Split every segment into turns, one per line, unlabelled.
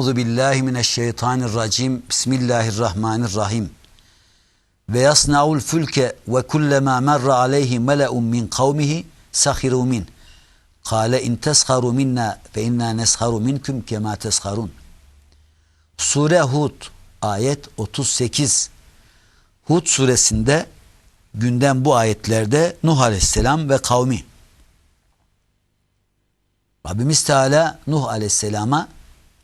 Euzu billahi mineşşeytanirracim. Bismillahirrahmanirrahim. Ve yasnaul fülke ve kullema merra aleyhi mele'un min kavmihi sahiru min. Kale in tesharu minna fe inna nesharu minkum kema tesharun. Sure Hud ayet 38. Hud suresinde gündem bu ayetlerde Nuh aleyhisselam ve kavmi. Rabbimiz Teala Nuh aleyhisselama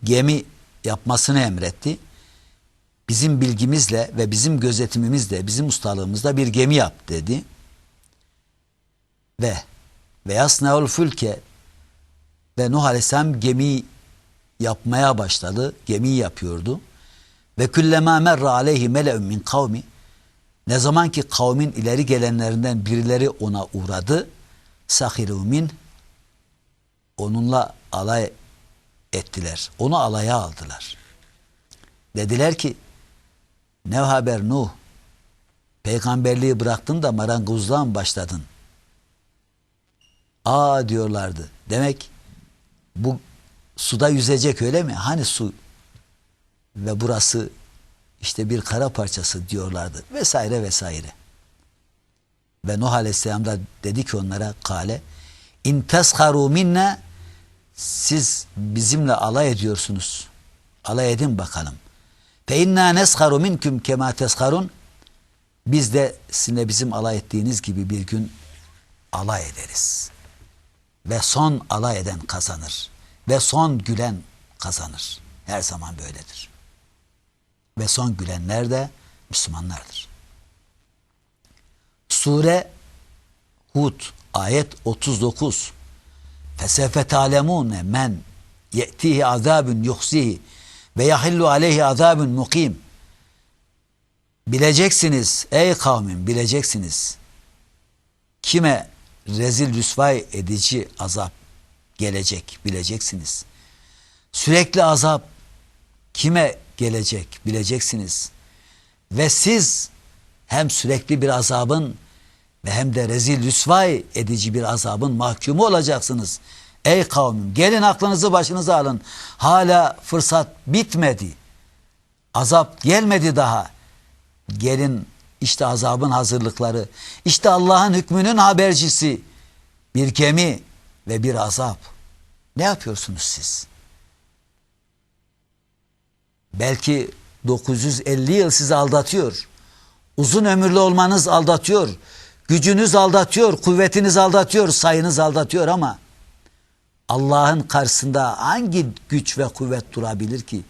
gemi yapmasını emretti. Bizim bilgimizle ve bizim gözetimimizle, bizim ustalığımızla bir gemi yap dedi. Ve ve yasnaul fülke ve Nuh aleyhisselam gemi yapmaya başladı. Gemiyi yapıyordu. Ve küllema merra aleyhi mele'un min kavmi ne zaman ki kavmin ileri gelenlerinden birileri ona uğradı sahiru onunla alay ettiler. Onu alaya aldılar. Dediler ki ne haber Nuh? Peygamberliği bıraktın da marangozluğa başladın? Aa diyorlardı. Demek bu suda yüzecek öyle mi? Hani su ve burası işte bir kara parçası diyorlardı vesaire vesaire. Ve Nuh Aleyhisselam da dedi ki onlara kale in tesharu minne siz bizimle alay ediyorsunuz. Alay edin bakalım. Fe inna nesharu minküm kema tesharun biz de sizinle bizim alay ettiğiniz gibi bir gün alay ederiz. Ve son alay eden kazanır. Ve son gülen kazanır. Her zaman böyledir. Ve son gülenler de Müslümanlardır. Sure Hud ayet 39 Fesefe talemune men azabun yuhsihi ve yahillu aleyhi azabun mukim Bileceksiniz ey kavmin bileceksiniz. Kime rezil rüsvay edici azap gelecek bileceksiniz. Sürekli azap kime gelecek bileceksiniz. Ve siz hem sürekli bir azabın ve hem de rezil rüsvay edici bir azabın mahkumu olacaksınız. Ey kavmim gelin aklınızı başınıza alın. Hala fırsat bitmedi. Azap gelmedi daha. Gelin işte azabın hazırlıkları. İşte Allah'ın hükmünün habercisi. Bir gemi ve bir azap. Ne yapıyorsunuz siz? Belki 950 yıl sizi aldatıyor. Uzun ömürlü olmanız aldatıyor. Gücünüz aldatıyor, kuvvetiniz aldatıyor, sayınız aldatıyor ama Allah'ın karşısında hangi güç ve kuvvet durabilir ki?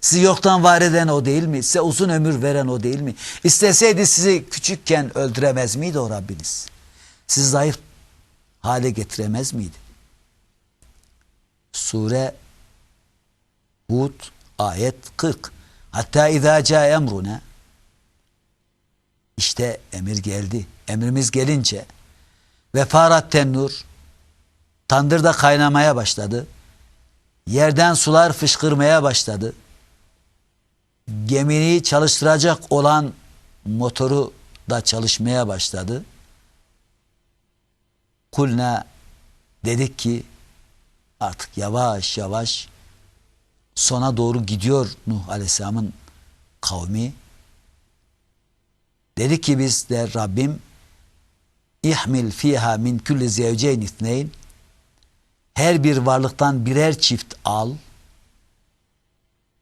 Sizi yoktan var eden o değil mi? Size uzun ömür veren o değil mi? İsteseydi sizi küçükken öldüremez miydi o Rabbiniz? Sizi zayıf hale getiremez miydi? Sure Hud ayet 40 Hatta izâ ca emruna işte emir geldi. Emrimiz gelince ve farat tennur tandırda kaynamaya başladı. Yerden sular fışkırmaya başladı. Gemini çalıştıracak olan motoru da çalışmaya başladı. Kulna dedik ki artık yavaş yavaş sona doğru gidiyor Nuh Aleyhisselam'ın kavmi. Dedi ki biz de Rabbim ihmil fiha min kulli zevceyn ithneyn her bir varlıktan birer çift al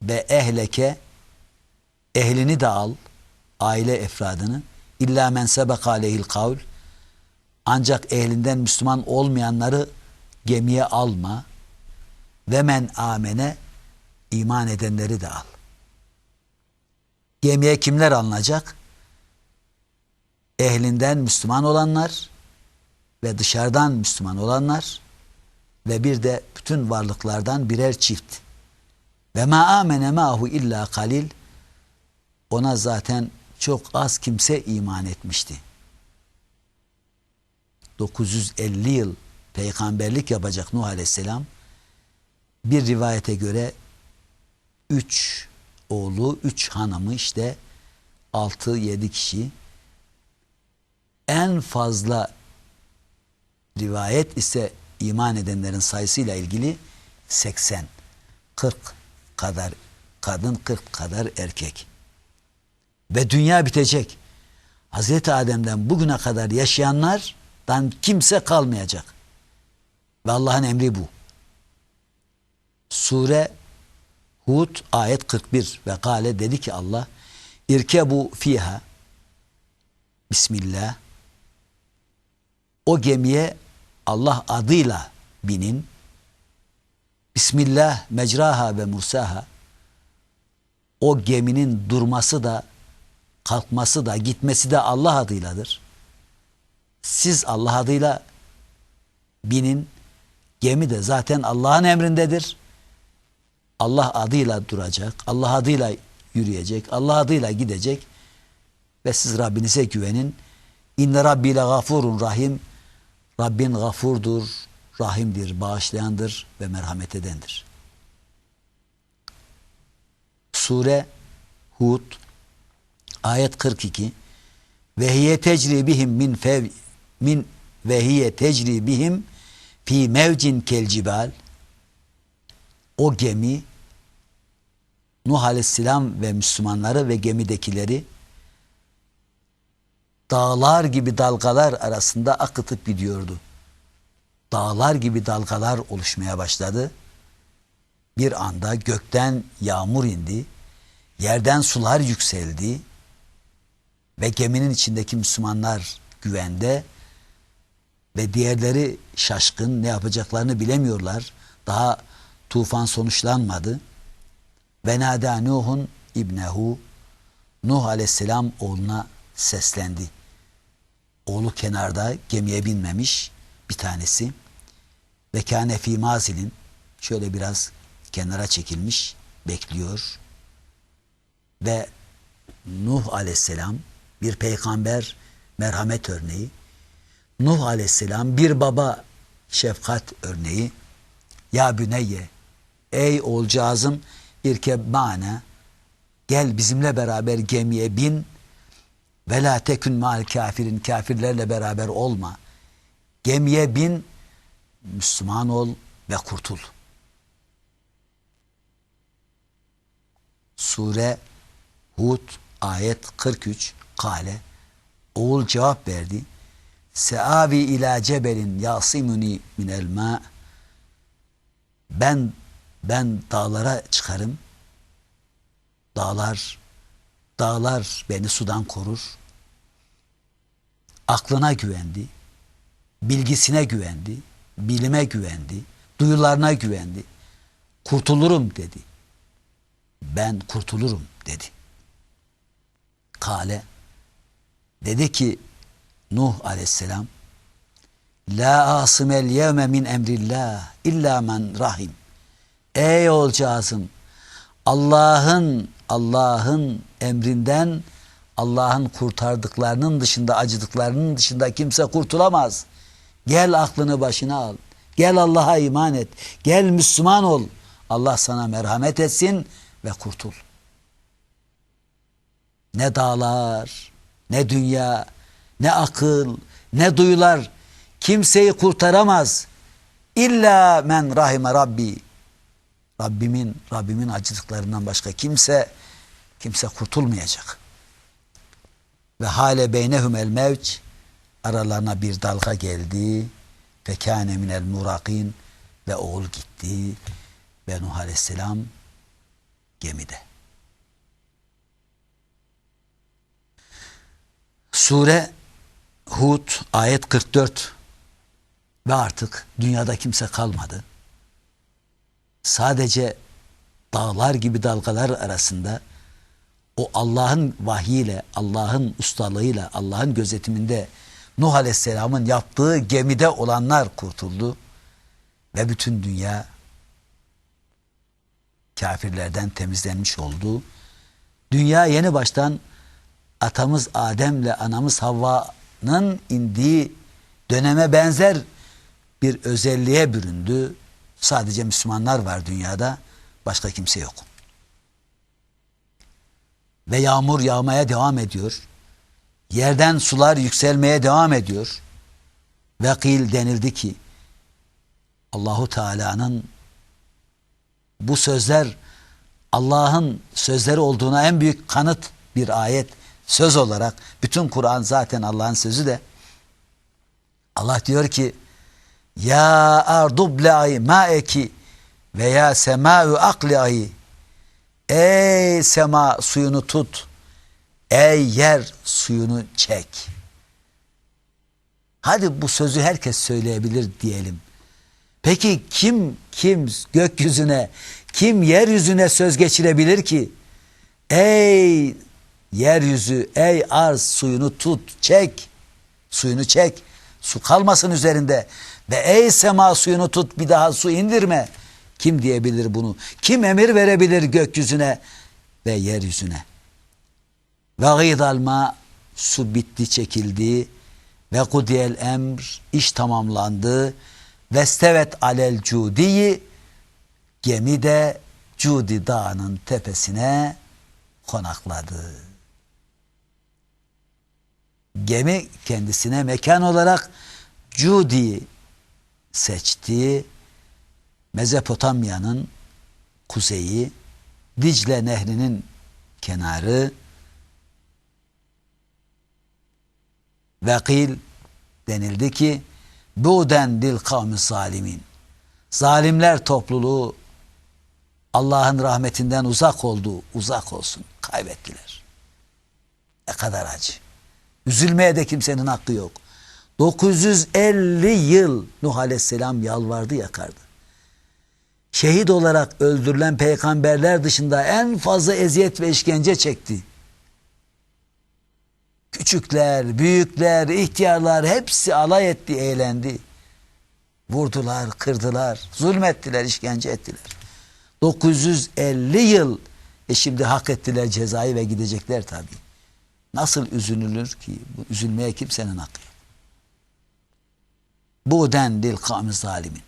ve ehleke ehlini de al aile efradını illa men sebeka aleyhil kavl ancak ehlinden Müslüman olmayanları gemiye alma ve men amene iman edenleri de al. Gemiye kimler alınacak? Ehlinden Müslüman olanlar ve dışarıdan Müslüman olanlar ve bir de bütün varlıklardan birer çift. Ve ma amene mahu illa kalil ona zaten çok az kimse iman etmişti. 950 yıl peygamberlik yapacak Nuh Aleyhisselam bir rivayete göre üç oğlu, üç hanımı işte altı yedi kişi en fazla rivayet ise iman edenlerin sayısıyla ilgili 80 40 kadar kadın 40 kadar erkek. Ve dünya bitecek. Hazreti Adem'den bugüne kadar yaşayanlardan kimse kalmayacak. Ve Allah'ın emri bu. Sure Hud ayet 41 ve kale dedi ki Allah irkebu fiha Bismillah o gemiye Allah adıyla binin Bismillah mecraha ve mursaha o geminin durması da kalkması da gitmesi de Allah adıyladır. Siz Allah adıyla binin. Gemi de zaten Allah'ın emrindedir. Allah adıyla duracak. Allah adıyla yürüyecek. Allah adıyla gidecek. Ve siz Rabbinize güvenin. İnne Rabbi ile gafurun rahim. Rabbin gafurdur, rahimdir, bağışlayandır ve merhamet edendir. Sure Hud ayet 42 ve hiye tecri bihim min fev min ve hiye tecri bihim fi mevcin kel cibal o gemi Nuh Aleyhisselam ve Müslümanları ve gemidekileri dağlar gibi dalgalar arasında akıtıp gidiyordu. Dağlar gibi dalgalar oluşmaya başladı. Bir anda gökten yağmur indi. Yerden sular yükseldi. Ve geminin içindeki Müslümanlar güvende ve diğerleri şaşkın ne yapacaklarını bilemiyorlar. Daha tufan sonuçlanmadı. Ve nada Nuhun ibnehu Nuh aleyhisselam oğluna seslendi. Oğlu kenarda gemiye binmemiş bir tanesi. Ve kâne fî mazilin şöyle biraz kenara çekilmiş bekliyor. Ve Nuh aleyhisselam bir peygamber merhamet örneği. Nuh aleyhisselam bir baba şefkat örneği. Ya büneyye ey oğulcağızım irkeb gel bizimle beraber gemiye bin ve la tekün mal kafirin kafirlerle beraber olma. Gemiye bin Müslüman ol ve kurtul. Sure Hud ayet 43 kale oğul cevap verdi. Seavi ila cebelin yasimuni minel ma ben ben dağlara çıkarım. Dağlar dağlar beni sudan korur. Aklına güvendi. Bilgisine güvendi. Bilime güvendi. Duyularına güvendi. Kurtulurum dedi. Ben kurtulurum dedi. Kale dedi ki Nuh aleyhisselam La asimel yevme min emrillah illa men rahim. Ey olcağızım Allah'ın Allah'ın emrinden Allah'ın kurtardıklarının dışında acıdıklarının dışında kimse kurtulamaz. Gel aklını başına al. Gel Allah'a iman et. Gel Müslüman ol. Allah sana merhamet etsin ve kurtul. Ne dağlar, ne dünya, ne akıl, ne duyular kimseyi kurtaramaz. İlla men rahime Rabbi. Rabbimin Rabbimin acıdıklarından başka kimse kimse kurtulmayacak. Ve hale beynehum el mevc aralarına bir dalga geldi. Fekâne minel murakin ve oğul gitti ve Nuh Aleyhisselam gemide. Sure Hud ayet 44 ve artık dünyada kimse kalmadı. Sadece dağlar gibi dalgalar arasında o Allah'ın vahiyle, Allah'ın ustalığıyla, Allah'ın gözetiminde Nuh Aleyhisselam'ın yaptığı gemide olanlar kurtuldu ve bütün dünya kafirlerden temizlenmiş oldu. Dünya yeni baştan atamız Adem'le anamız Havva'nın indiği döneme benzer bir özelliğe büründü. Sadece Müslümanlar var dünyada, başka kimse yok. Ve yağmur yağmaya devam ediyor. Yerden sular yükselmeye devam ediyor. Ve kıl denildi ki Allahu Teala'nın bu sözler Allah'ın sözleri olduğuna en büyük kanıt bir ayet söz olarak bütün Kur'an zaten Allah'ın sözü de Allah diyor ki ya ardubla'i ma'eki ve ya sema'u akli'i ey sema suyunu tut. Ey yer suyunu çek. Hadi bu sözü herkes söyleyebilir diyelim. Peki kim kim gökyüzüne kim yeryüzüne söz geçirebilir ki? Ey yeryüzü ey arz suyunu tut çek. Suyunu çek. Su kalmasın üzerinde. Ve ey sema suyunu tut bir daha su indirme kim diyebilir bunu kim emir verebilir gökyüzüne ve yeryüzüne ve gıydalma su bitti çekildi ve kudiyel emr iş tamamlandı ve stevet alel cudiyi gemi de Cudi dağının tepesine konakladı. Gemi kendisine mekan olarak Cudi seçti. Mezopotamya'nın kuzeyi, Dicle Nehri'nin kenarı, Vekil denildi ki Buden dil kavmi zalimin. Zalimler topluluğu Allah'ın rahmetinden uzak oldu, uzak olsun. Kaybettiler. Ne kadar acı. Üzülmeye de kimsenin hakkı yok. 950 yıl Nuh Aleyhisselam yalvardı yakardı. Şehit olarak öldürülen peygamberler dışında en fazla eziyet ve işkence çekti. Küçükler, büyükler, ihtiyarlar hepsi alay etti, eğlendi. Vurdular, kırdılar, zulmettiler, işkence ettiler. 950 yıl e şimdi hak ettiler cezayı ve gidecekler tabi. Nasıl üzülülür ki? Bu üzülmeye kimsenin hakkı. Bu dil kavmi zalimin.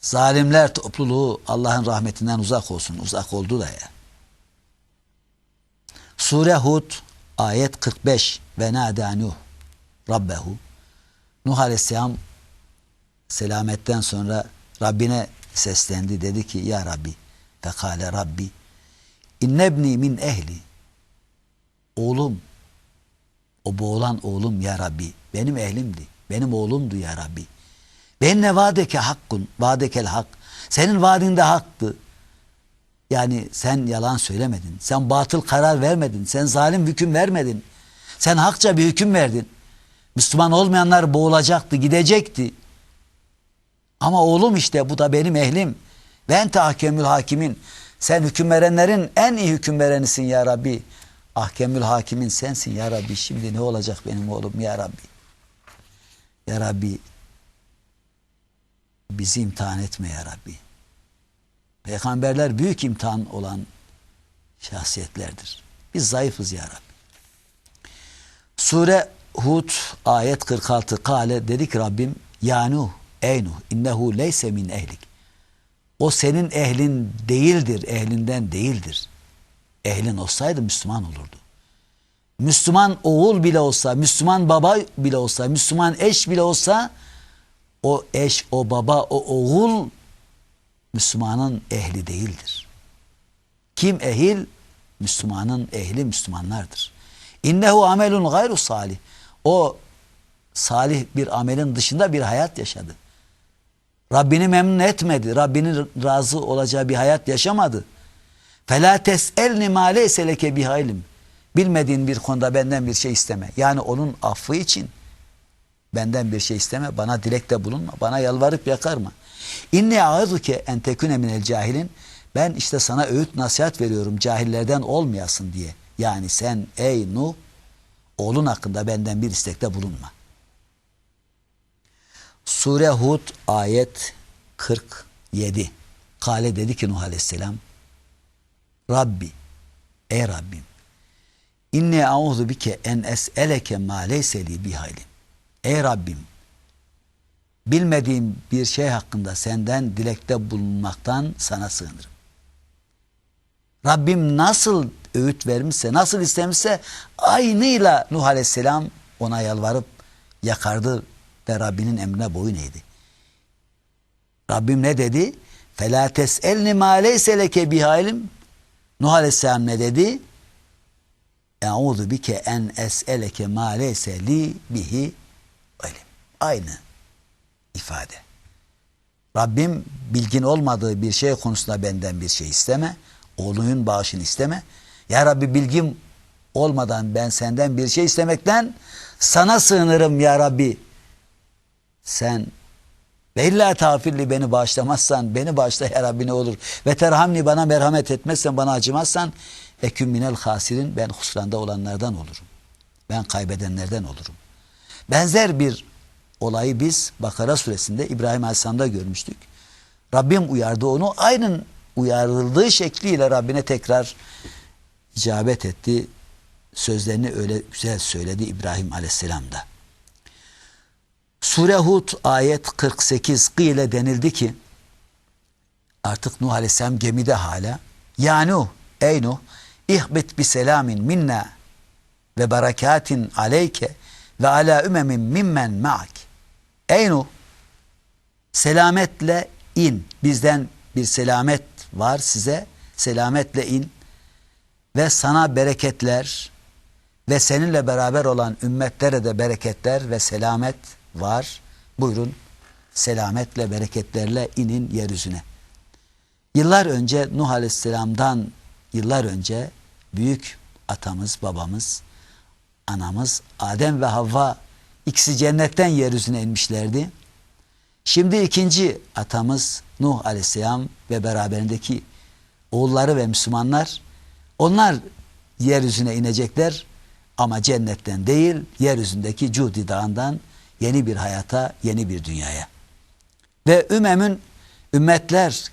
Zalimler topluluğu Allah'ın rahmetinden uzak olsun. Uzak oldu da ya. Sure Hud ayet 45 ve nâdâ Nuh Rabbehu Nuh Aleyhisselam selametten sonra Rabbine seslendi dedi ki ya Rabbi fekale Rabbi innebni min ehli oğlum o boğulan oğlum ya Rabbi benim ehlimdi benim oğlumdu ya Rabbi ben ne vadeke hakkun vadekel hak senin vaadinde haktı yani sen yalan söylemedin. Sen batıl karar vermedin. Sen zalim hüküm vermedin. Sen hakça bir hüküm verdin. Müslüman olmayanlar boğulacaktı, gidecekti. Ama oğlum işte bu da benim ehlim. Ben tahkemül hakimin. Sen hüküm verenlerin en iyi hüküm verenisin ya Rabbi. Ahkemül hakimin sensin ya Rabbi. Şimdi ne olacak benim oğlum ya Rabbi. Ya Rabbi bizi imtihan etme ya Rabbi. Peygamberler büyük imtihan olan şahsiyetlerdir. Biz zayıfız ya Rabbi. Sure Hud ayet 46 kale dedi ki Rabbim ya Nuh ey Nuh innehu leyse min ehlik. O senin ehlin değildir, ehlinden değildir. Ehlin olsaydı Müslüman olurdu. Müslüman oğul bile olsa, Müslüman baba bile olsa, Müslüman eş bile olsa o eş, o baba, o oğul Müslümanın ehli değildir. Kim ehil? Müslümanın ehli Müslümanlardır. İnnehu amelun gayru salih. O salih bir amelin dışında bir hayat yaşadı. Rabbini memnun etmedi. Rabbinin razı olacağı bir hayat yaşamadı. Fela tes'elni ma leyse leke bihailim. Bilmediğin bir konuda benden bir şey isteme. Yani onun affı için benden bir şey isteme. Bana dilekte bulunma. Bana yalvarıp yakarma. İnni a'uduke en tekune minel cahilin. Ben işte sana öğüt nasihat veriyorum cahillerden olmayasın diye. Yani sen ey Nuh oğlun hakkında benden bir istekte bulunma. Sure Hud ayet 47. Kale dedi ki Nuh Aleyhisselam Rabbi ey Rabbim inni a'udhu bike en es'eleke ma leyse li bihalim. Ey Rabbim bilmediğim bir şey hakkında senden dilekte bulunmaktan sana sığınırım. Rabbim nasıl öğüt vermişse, nasıl istemişse aynıyla Nuh Aleyhisselam ona yalvarıp yakardı ve Rabbinin emrine boyun eğdi. Rabbim ne dedi? فَلَا تَسْأَلْنِ مَا لَيْسَ لَكَ بِهَالِمْ Nuh Aleyhisselam ne dedi? Eûzu bike en es'eleke ma leyse li bihi ilim. Aynı ifade. Rabbim bilgin olmadığı bir şey konusunda benden bir şey isteme. Oğlunun bağışını isteme. Ya Rabbi bilgim olmadan ben senden bir şey istemekten sana sığınırım ya Rabbi. Sen ve illa beni bağışlamazsan beni bağışla ya Rabbi ne olur. Ve terhamni bana merhamet etmezsen bana acımazsan eküm minel hasirin ben husranda olanlardan olurum. Ben kaybedenlerden olurum. Benzer bir olayı biz Bakara suresinde İbrahim Aleyhisselam'da görmüştük. Rabbim uyardı onu. Aynı uyarıldığı şekliyle Rabbine tekrar icabet etti. Sözlerini öyle güzel söyledi İbrahim Aleyhisselam da. Sure Hud ayet 48 ile denildi ki artık Nuh Aleyhisselam gemide hala. Ya ey Nuh, ihbit bi selamin minna ve berekatin aleyke ve ala ümemin mimmen ma'ak. Ey Nuh, selametle in. Bizden bir selamet var size. Selametle in. Ve sana bereketler ve seninle beraber olan ümmetlere de bereketler ve selamet var. Buyurun selametle bereketlerle inin yeryüzüne. Yıllar önce Nuh Aleyhisselam'dan yıllar önce büyük atamız, babamız, anamız Adem ve Havva ikisi cennetten yeryüzüne inmişlerdi. Şimdi ikinci atamız Nuh Aleyhisselam ve beraberindeki oğulları ve Müslümanlar onlar yeryüzüne inecekler ama cennetten değil yeryüzündeki Cudi Dağı'ndan yeni bir hayata, yeni bir dünyaya. Ve ümmemin ümmetler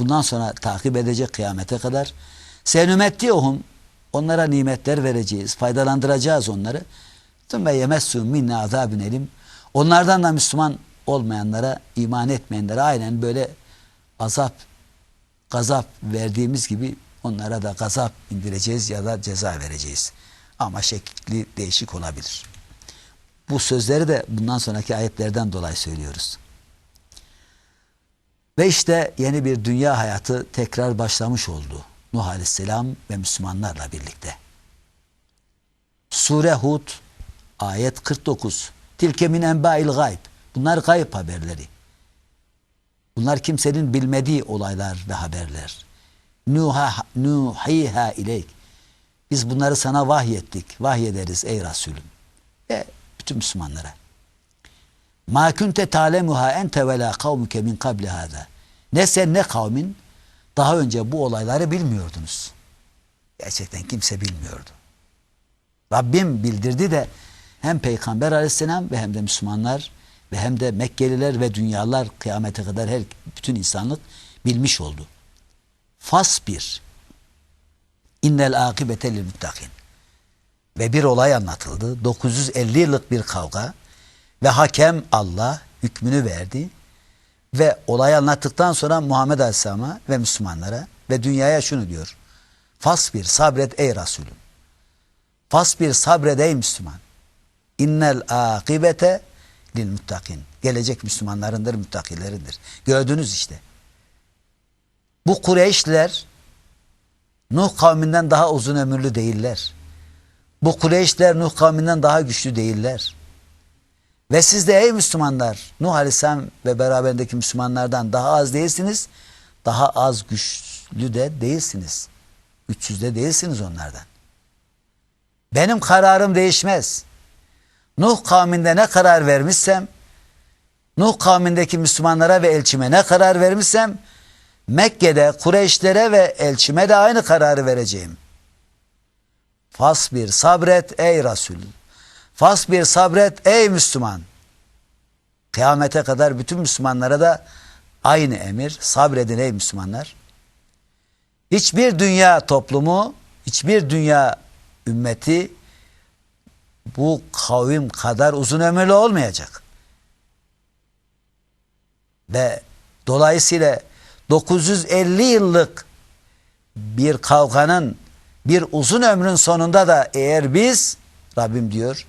bundan sonra takip edecek kıyamete kadar senümettihum onlara nimetler vereceğiz, faydalandıracağız onları. Tüm ve yemessu minne azabün elim. Onlardan da Müslüman olmayanlara, iman etmeyenlere aynen böyle azap, gazap verdiğimiz gibi onlara da gazap indireceğiz ya da ceza vereceğiz. Ama şekli değişik olabilir. Bu sözleri de bundan sonraki ayetlerden dolayı söylüyoruz. Ve işte yeni bir dünya hayatı tekrar başlamış oldu. Nuh Aleyhisselam ve Müslümanlarla birlikte. Sure Hud ayet 49. Tilke min enba'il gayb. Bunlar gayb haberleri. Bunlar kimsenin bilmediği olaylar ve haberler. Nuha, nuhiha ileyk. Biz bunları sana vahyettik. Vahyederiz ey Resulüm. Ve bütün Müslümanlara. Ma kunte talemuha ente ve la kavmuke min kabli hada. Ne sen ne kavmin daha önce bu olayları bilmiyordunuz. Gerçekten kimse bilmiyordu. Rabbim bildirdi de hem Peygamber aleyhisselam ve hem de Müslümanlar ve hem de Mekkeliler ve dünyalar kıyamete kadar her bütün insanlık bilmiş oldu. Fas bir. İnnel akibete lil muttakin. Ve bir olay anlatıldı. 950 yıllık bir kavga ve hakem Allah hükmünü verdi. Ve olayı anlattıktan sonra Muhammed Aleyhisselam'a ve Müslümanlara ve dünyaya şunu diyor. Fas bir sabret ey Resulüm. Fas bir sabret ey Müslüman. İnnel akibete lil muttakin. Gelecek Müslümanlarındır, müttakilerindir. Gördünüz işte. Bu Kureyşliler Nuh kavminden daha uzun ömürlü değiller. Bu Kureyşler Nuh kavminden daha güçlü değiller. Ve siz de ey Müslümanlar Nuh Aleyhisselam ve beraberindeki Müslümanlardan daha az değilsiniz. Daha az güçlü de değilsiniz. Güçsüz de değilsiniz onlardan. Benim kararım değişmez. Nuh kavminde ne karar vermişsem, Nuh kavmindeki Müslümanlara ve elçime ne karar vermişsem, Mekke'de Kureyşlere ve elçime de aynı kararı vereceğim. Fasbir sabret ey Resul. Fasbir sabret ey Müslüman. Kıyamete kadar bütün Müslümanlara da aynı emir. Sabredin ey Müslümanlar. Hiçbir dünya toplumu, hiçbir dünya ümmeti bu kavim kadar uzun ömürlü olmayacak. Ve dolayısıyla 950 yıllık bir kavganın bir uzun ömrün sonunda da eğer biz Rabbim diyor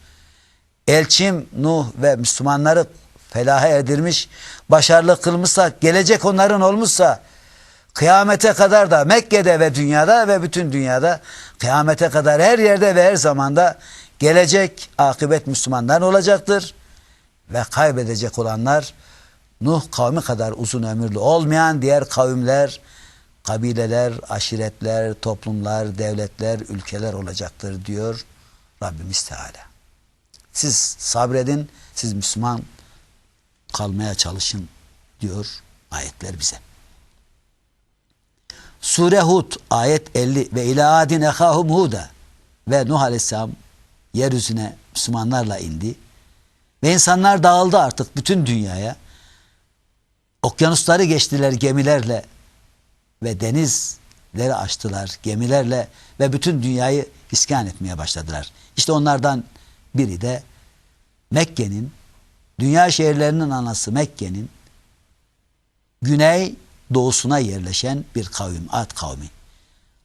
elçim Nuh ve Müslümanları felaha erdirmiş başarılı kılmışsa gelecek onların olmuşsa Kıyamete kadar da Mekke'de ve dünyada ve bütün dünyada kıyamete kadar her yerde ve her zamanda gelecek akıbet Müslümanlar olacaktır. Ve kaybedecek olanlar Nuh kavmi kadar uzun ömürlü olmayan diğer kavimler, kabileler, aşiretler, toplumlar, devletler, ülkeler olacaktır diyor Rabbimiz Teala. Siz sabredin, siz Müslüman kalmaya çalışın diyor ayetler bize. Sure Hud ayet 50 ve ila adin ehahum huda ve Nuh Aleyhisselam yeryüzüne Müslümanlarla indi. Ve insanlar dağıldı artık bütün dünyaya. Okyanusları geçtiler gemilerle ve denizleri açtılar gemilerle ve bütün dünyayı iskan etmeye başladılar. İşte onlardan biri de Mekke'nin, dünya şehirlerinin anası Mekke'nin güney doğusuna yerleşen bir kavim, Ad kavmi.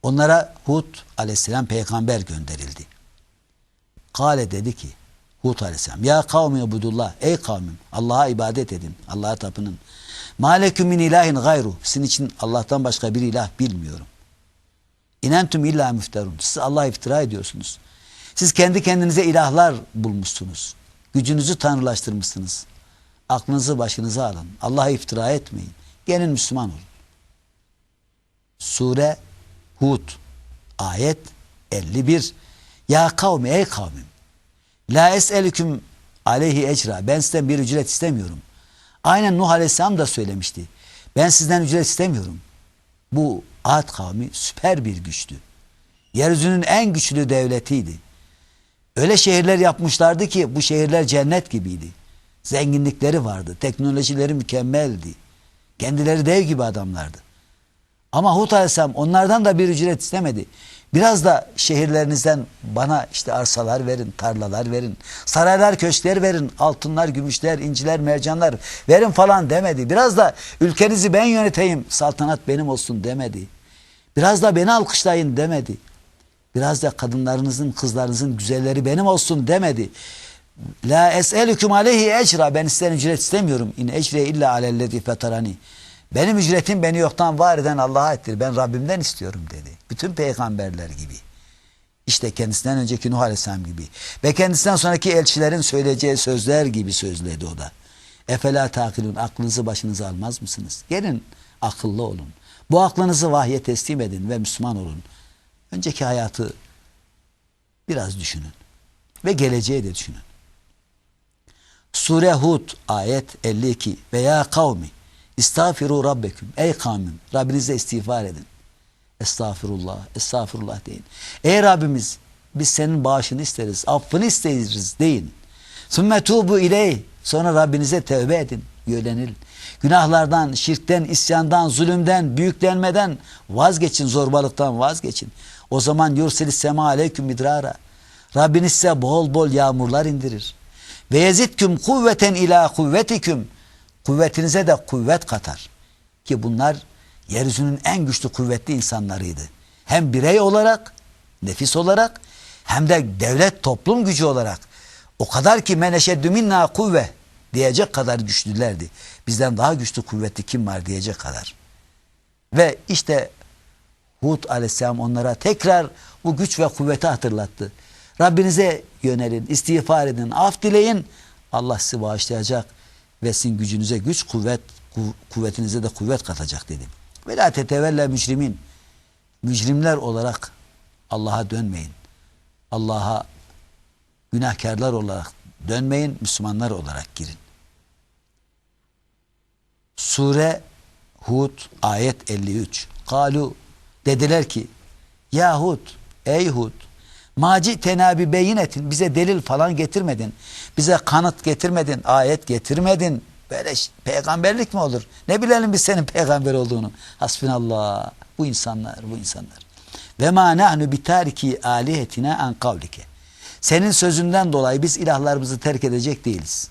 Onlara Hud aleyhisselam peygamber gönderildi. Kale dedi ki Hud aleyhisselam ya kavmi budullah ey kavmim Allah'a ibadet edin Allah'a tapının. Maleküm min ilahin gayru sizin için Allah'tan başka bir ilah bilmiyorum. İnentum illa müfterun siz Allah'a iftira ediyorsunuz. Siz kendi kendinize ilahlar bulmuşsunuz. Gücünüzü tanrılaştırmışsınız. Aklınızı başınıza alın. Allah'a iftira etmeyin. Gelin Müslüman olun. Sure Hud ayet 51 Ya kavmi ey kavmim La es'elüküm aleyhi ecra ben sizden bir ücret istemiyorum. Aynen Nuh Aleyhisselam da söylemişti. Ben sizden ücret istemiyorum. Bu Ad kavmi süper bir güçtü. Yeryüzünün en güçlü devletiydi. Öyle şehirler yapmışlardı ki bu şehirler cennet gibiydi. Zenginlikleri vardı. Teknolojileri mükemmeldi. Kendileri dev gibi adamlardı. Ama Hud Aleyhisselam onlardan da bir ücret istemedi. Biraz da şehirlerinizden bana işte arsalar verin, tarlalar verin, saraylar, köşkler verin, altınlar, gümüşler, inciler, mercanlar verin falan demedi. Biraz da ülkenizi ben yöneteyim, saltanat benim olsun demedi. Biraz da beni alkışlayın demedi. Biraz da kadınlarınızın, kızlarınızın güzelleri benim olsun demedi. La es'elüküm aleyhi ecra. Ben sizden ücret istemiyorum. İn ecre illa alellezi fetarani. Benim ücretim beni yoktan var eden Allah'a ettir. Ben Rabbimden istiyorum dedi. Bütün peygamberler gibi. İşte kendisinden önceki Nuh Aleyhisselam gibi. Ve kendisinden sonraki elçilerin söyleyeceği sözler gibi sözledi o da. Efela takilun aklınızı başınıza almaz mısınız? Gelin akıllı olun. Bu aklınızı vahye teslim edin ve Müslüman olun. Önceki hayatı biraz düşünün. Ve geleceği de düşünün. Sure Hud ayet 52 veya kavmi İstağfiru Rabbeküm. Ey kavmim Rabbinize istiğfar edin. Estağfirullah, estağfirullah deyin. Ey Rabbimiz biz senin bağışını isteriz, affını isteriz deyin. Sümme tubu ileyh. Sonra Rabbinize tevbe edin, yönelin. Günahlardan, şirkten, isyandan, zulümden, büyüklenmeden vazgeçin, zorbalıktan vazgeçin. O zaman yurselis sema aleyküm midrara. Rabbiniz size bol bol yağmurlar indirir. Ve yezitküm kuvveten ila kuvvetiküm. Kuvvetinize de kuvvet katar. Ki bunlar yeryüzünün en güçlü kuvvetli insanlarıydı. Hem birey olarak, nefis olarak hem de devlet toplum gücü olarak. O kadar ki meneşeddü minna kuvve diyecek kadar güçlülerdi. Bizden daha güçlü kuvvetli kim var diyecek kadar. Ve işte Hud aleyhisselam onlara tekrar bu güç ve kuvveti hatırlattı. Rabbinize yönelin, istiğfar edin, af dileyin. Allah sizi bağışlayacak ve sizin gücünüze güç, kuvvet, kuvvetinize de kuvvet katacak dedi. Ve la tetevelle mücrimin. Mücrimler olarak Allah'a dönmeyin. Allah'a günahkarlar olarak dönmeyin, Müslümanlar olarak girin. Sure Hud ayet 53. Kalu dediler ki Ya Hud, ey Hud Maci tenabi beyinetin bize delil falan getirmedin. Bize kanıt getirmedin, ayet getirmedin. Böyle peygamberlik mi olur? Ne bilelim biz senin peygamber olduğunu. Hasbinallah. Bu insanlar, bu insanlar. Ve ma nahnu bitariki alihetina an kavlike. Senin sözünden dolayı biz ilahlarımızı terk edecek değiliz.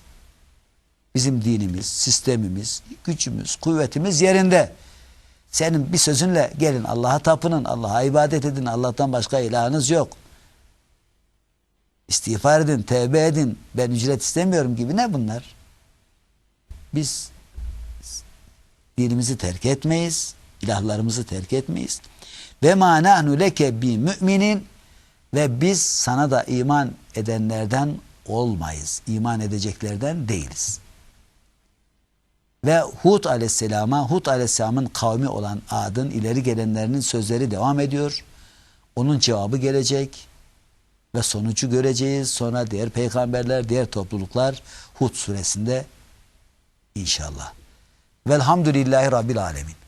Bizim dinimiz, sistemimiz, gücümüz, kuvvetimiz yerinde. Senin bir sözünle gelin Allah'a tapının, Allah'a ibadet edin. Allah'tan başka ilahınız yok. İstiğfar edin, tevbe edin. Ben ücret istemiyorum gibi ne bunlar? Biz dinimizi terk etmeyiz. İlahlarımızı terk etmeyiz. Ve ma nahnu leke bi müminin ve biz sana da iman edenlerden olmayız. İman edeceklerden değiliz. Ve Hud aleyhisselama, Hud aleyhisselamın kavmi olan Ad'ın ileri gelenlerinin sözleri devam ediyor. Onun cevabı gelecek ve sonucu göreceğiz. Sonra diğer peygamberler, diğer topluluklar Hud suresinde inşallah. Velhamdülillahi Rabbil Alemin.